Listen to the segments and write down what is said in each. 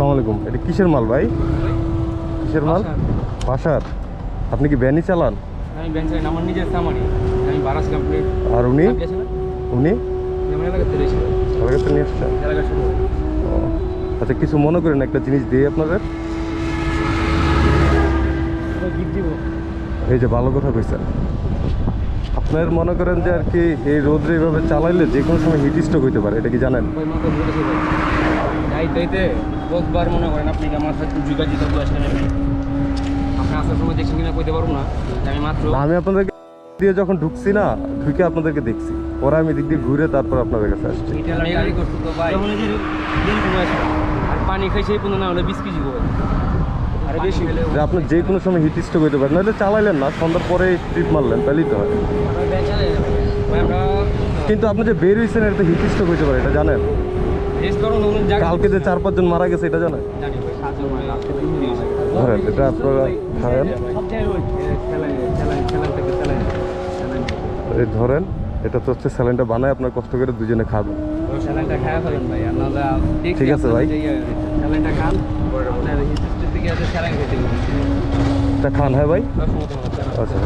আসসালামু আলাইকুম। এটা কিসের মাল ভাই? কিসের মাল? বাসার। আপনি কি ভ্যানই চালান? আর উনি? উনি? নিয়ে আচ্ছা কিছু মনে করেন একটা জিনিস দিই আপনাদের? এই যে ভালো কথা কইছেন। আপনার মনে করেন যে আর কি এই রোদ্রে এইভাবে চালাইলে যে কোনো সময় হিট স্ট্রোক হইতে পারে এটা কি জানেন? মনে করেন আপনি কি আমার সাথে যুগা জিতা আপনি? আসার সময় দেখছেন কিনা কইতে পারব না আমি মাত্র না, আমি আপনাদেরকে দিয়ে যখন ঢুকছি না ঢুকে আপনাদেরকে দেখছি। পরে আমি দিক দিয়ে ঘুরে তারপর আপনাদের কাছে আসছি। পানি খাই সেই না হলে বিশ কেজি যে আপনি যে কোনো সময় হিট স্ট্রোক হইতে পারে নাহলে চালাইলেন না সন্ধ্যার পরে ট্রিপ মারলেন তাহলেই তো হয়। কিন্তু আপনি যে বের হয়েছেন এটা হিট স্ট্রোক হইতে পারে এটা জানেন? কালকে যে চার পাঁচজন মারা গেছে এটা জানেন? ধরেন এটা আপনারা এই ধরেন এটা তো হচ্ছে স্যালাইনটা বানায় আপনার কষ্ট করে দুজনে খাবেন ঠিক আছে ভাই। স্যালাইনটা খান আপনার হিস্ট্রি থেকে আছে স্যালাইন খেতে হবে এটা খান হ্যাঁ ভাই সব সময় তোমার স্যালাইন আচ্ছা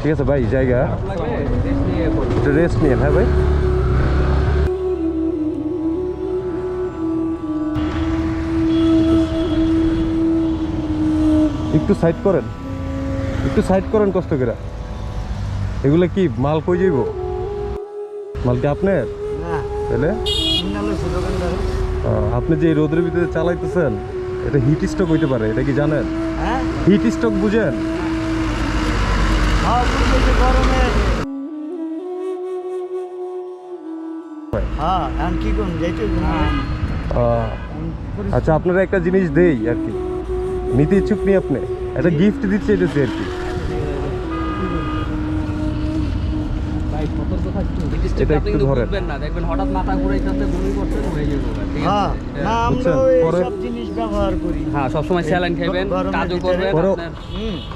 ঠিক আছে ভাই জায়গা খারাপ লাগলে রেস্ট নিয়ে করুন একটু রেস্ট নিন হ্যাঁ ভাই একটু সাইড করেন একটু সাইড করেন কষ্ট করে এগুলো কি মাল কই যাইব মাল কি আপনার না তাহলে আপনি যে রোদের ভিতরে চালাইতেছেন এটা হিট স্ট্রোক হইতে পারে এটা কি জানেন? হ্যাঁ? হিট স্ট্রোক বুঝেন? হ্যাঁ বুঝতে গরমে। হ্যাঁ আহ, আচ্ছা আপনারা একটা জিনিস দেই আর কি। নিতে ইচ্ছুক নি আপনি একটা গিফট দিতে চাইতেছি আর কি। এটা একটু ধরেন। না দেখবেন হঠাৎ মাথা ঘুরাইতে বমি করতে হয়ে যাবে হ্যাঁ না আমরা বুঝছেন? ওই পরে- সব জিনিস ব্যবহার করি। হ্যাঁ স্যালাইন কাজও করবেন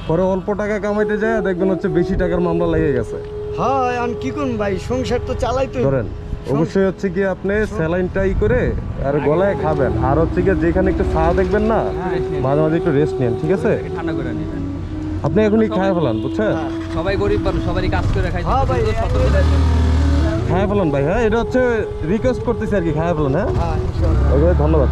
পরে- অল্প টাকা কামাইতে যায় দেখবেন হচ্ছে বেশি টাকার মামলা লেগে গেছে। হ্যাঁ এখন কি করুন ভাই সংসার তো চালাইতে ধরেন অবশ্যই হচ্ছে কি আপনি স্যালাইনটা ই করে আর গলায় খাবেন। আর হচ্ছে কি যেখানে একটু চা দেখবেন না মাঝে মাঝে একটু রেস্ট নেন ঠিক আছে? ঠান্ডা করে নেবেন। আপনি এখনই খায় ফেলান বুঝছেন। সবাই গরিব মানুষ সবারই কাজ করে খাই হ্যাঁ বলুন ভাই হ্যাঁ এটা হচ্ছে রিকোয়েস্ট করতেছি আর কি হ্যাঁ? বলুন হ্যাঁ ধন্যবাদ।